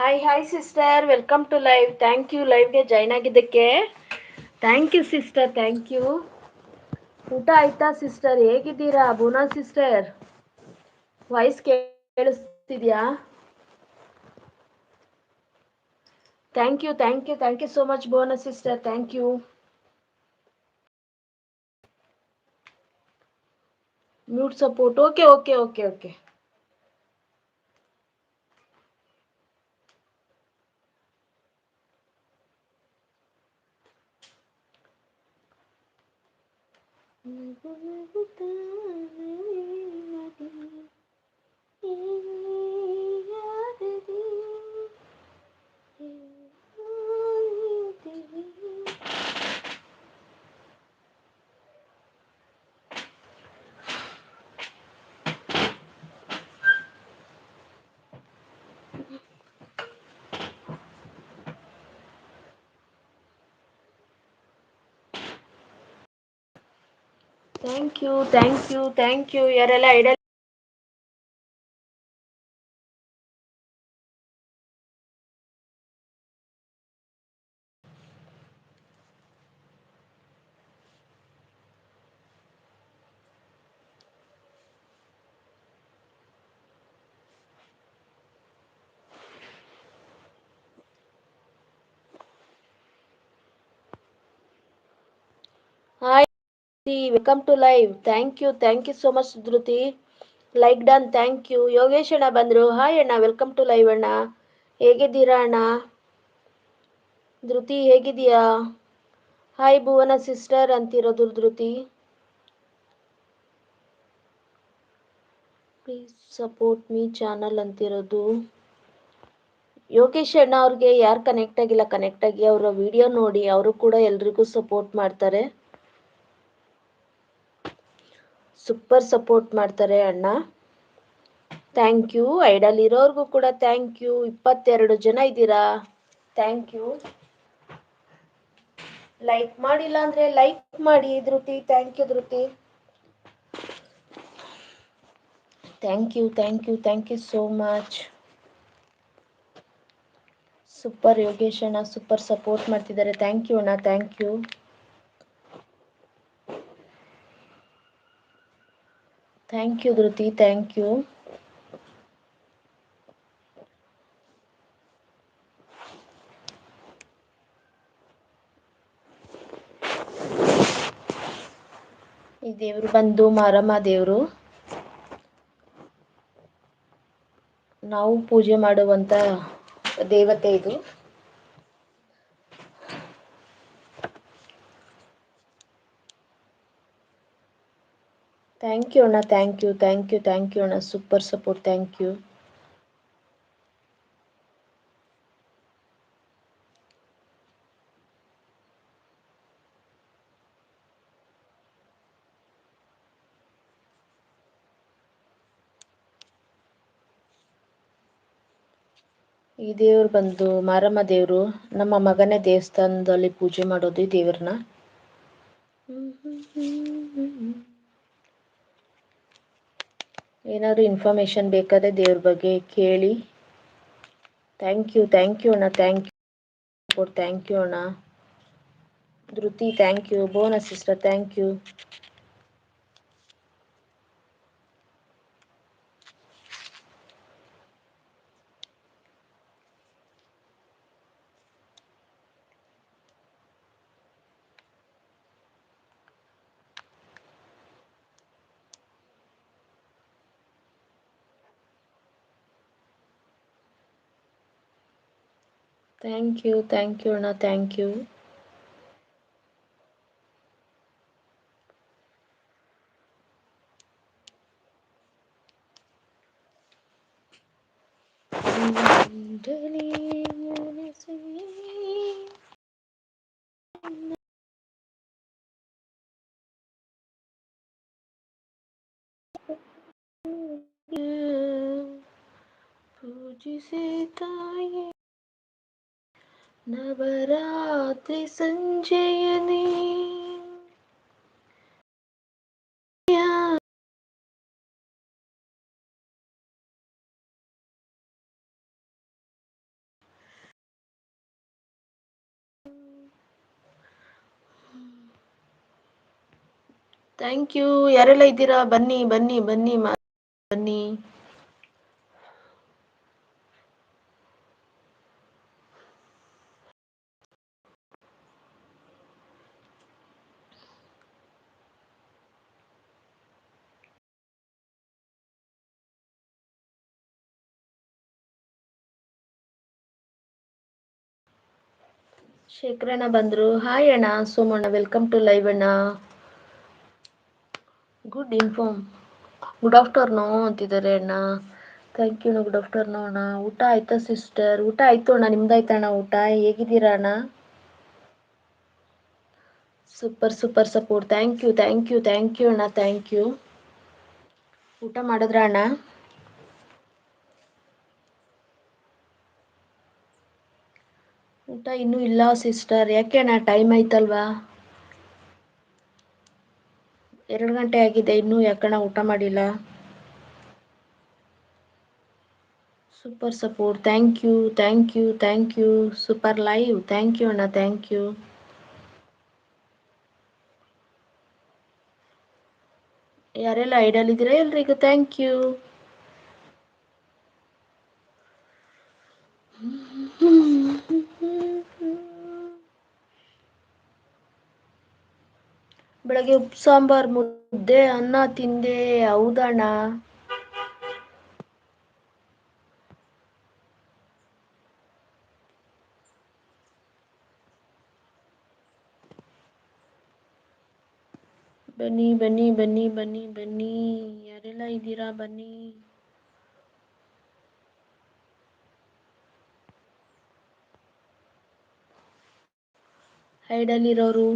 Hi hi sister welcome to live thank you ಲೈವ್ಗೆ join ಆಗಿದ್ದಕ್ಕೆ. Thank you sister thank you ಊಟ ಆಯ್ತಾ sister ಹೇಗಿದ್ದೀರಾ ಬೂನಾ ಸಿಸ್ಟರ್ ವಾಯ್ಸ್ ಕೇಳಿಸ್ತಿದ್ಯಾ? Thank you thank you thank you so much ಬೋನ sister thank you mute support okay okay okay okay thank you thank you thank you ಯಾರೆಲ್ಲ idle hi welcome to live thank you thank you so much Dhruthi like done thank you Yogesh ಅಣ್ಣ ಬಂದರು. Hi ಅಣ್ಣ welcome to live ಅಣ್ಣ. ಹೇಗಿದ್ದೀರಾ ಅಣ್ಣ? Dhriti ಹೇಗಿದೆಯಾ hi Bhuvana sister ಅಂತಿರೋದು Dhriti. Please support me channel ಅಂತಿರೋದು. Yogesh ಅಣ್ಣ ಅವ್ರಿಗೆ ಯಾರು ಕನೆಕ್ಟ್ ಆಗಿಲ್ಲ ಕನೆಕ್ಟ್ ಆಗಿ ಅವರ ವಿಡಿಯೋ ನೋಡಿ, ಅವರು ಕೂಡ ಎಲ್ರಿಗೂ ಸಪೋರ್ಟ್ ಮಾಡ್ತಾರೆ. ಸೂಪರ್ ಸಪೋರ್ಟ್ ಮಾಡ್ತಾರೆ ಅಣ್ಣ. ಥ್ಯಾಂಕ್ ಯು ಐಡಲ್ ಇರೋರ್ಗೂ ಕೂಡ ಥ್ಯಾಂಕ್ ಯು ಇಪ್ಪತ್ತೆರಡು ಜನ ಇದ್ದೀರಾ? ಥ್ಯಾಂಕ್ ಯು ಲೈಕ್ ಮಾಡಿಲ್ಲ ಅಂದ್ರೆ ಲೈಕ್ ಮಾಡಿ Dhruthi. Thank you Dhruthi. Thank you thank you thank you so much super Yogesh ಅಣ್ಣ ಸೂಪರ್ ಸಪೋರ್ಟ್ ಮಾಡ್ತಿದ್ದಾರೆ. ಥ್ಯಾಂಕ್ ಯು ಅಣ್ಣ thank you thank you Dhruthi thank you ಈ ದೇವರು ಬಂದು ಮಾರಮ್ಮ ದೇವರು. ನಾವು ಪೂಜೆ ಮಾಡುವಂತ ದೇವತೆ ಇದು. ಥ್ಯಾಂಕ್ ಯು ಅಣ್ಣ thank you thank you thank you ಅಣ್ಣ ಸೂಪರ್ ಸಪೋರ್ಟ್ ಥ್ಯಾಂಕ್ ಯು ಈ ದೇವ್ರು ಬಂದು ಮಾರಮ್ಮ ದೇವರು, ನಮ್ಮ ಮಗನೇ ದೇವಸ್ಥಾನದಲ್ಲಿ ಪೂಜೆ ಮಾಡೋದು ಈ ದೇವ್ರನ್ನ. ಏನಾದರೂ ಇನ್ಫಾರ್ಮೇಶನ್ ಬೇಕಾದ್ರೆ ದೇವ್ರ ಬಗ್ಗೆ ಕೇಳಿ. ಥ್ಯಾಂಕ್ ಯು ಥ್ಯಾಂಕ್ ಯು ಅಣ್ಣ ಥ್ಯಾಂಕ್ ಯು ಥ್ಯಾಂಕ್ ಯು ಅಣ್ಣ. Dhruthi thank you bonus sister thank you Thank you, thank you, Una. thank you. पूजिताये నవరాత్రి సంజయని ಥ್ಯಾಂಕ್ ಯು ಯಾರೆಲ್ಲ ಇದ್ದೀರಾ ಬನ್ನಿ ಬನ್ನಿ ಬನ್ನಿ ಬನ್ನಿ ಶೇಖರಣ್ಣ ಬಂದ್ರು. ಹಾಯ್ ಅಣ್ಣ, ಸೋಮಣ್ಣ ವೆಲ್ಕಮ್ ಟು ಲೈವ್ ಅಣ್ಣ. ಗುಡ್ ಇನ್ಫಾರ್ಮ್ ಗುಡ್ ಆಫ್ಟರ್ನೂನ್ ಅಂತಿದ್ದಾರೆ ಅಣ್ಣ. ಥ್ಯಾಂಕ್ ಯು ಗುಡ್ ಆಫ್ಟರ್ನೂನ್ ಅಣ್ಣ. ಊಟ ಆಯ್ತಾ ಸಿಸ್ಟರ್ ಊಟ ಆಯ್ತು ಅಣ್ಣ, ನಿಮ್ದಾಯ್ತಾ ಅಣ್ಣ ಊಟ? ಹೇಗಿದ್ದೀರಾ ಅಣ್ಣ? Super super support thank you thank you thank you ಅಣ್ಣ ಥ್ಯಾಂಕ್ ಯು ಊಟ ಮಾಡಿದ್ರ ಅಣ್ಣ? ಊಟ ಇನ್ನೂ ಇಲ್ಲ ಸಿಸ್ಟರ್ ಯಾಕೆ ಅಣ್ಣ ಟೈಮ್ ಆಯ್ತಲ್ವಾ? ಎರಡು ಗಂಟೆ ಆಗಿದೆ, ಇನ್ನೂ ಯಾಕಣ್ಣ ಊಟ ಮಾಡಿಲ್ಲ? Super support thank you thank you thank you super live thank you ಅಣ್ಣ ಥ್ಯಾಂಕ್ ಯು ಯಾರೆಲ್ಲ ಐಡಲ್ ಇದ್ದೀರಾ ಎಲ್ರಿಗೂ? ಥ್ಯಾಂಕ್ ಯು ಬೆಳಗ್ಗೆ ಉಪ್ಪು ಸಾಂಬಾರ್ ಮುದ್ದೆ, ಅನ್ನ ತಿಂದೆ, ಹೌದಣ್ಣ? ಬನ್ನಿ ಬನ್ನಿ ಬನ್ನಿ ಬನ್ನಿ ಬನ್ನಿ. ಯಾರೆಲ್ಲ ಇದ್ದೀರಾ? ಬನ್ನಿ. ಹೈಡಲ್ಲಿರೋರು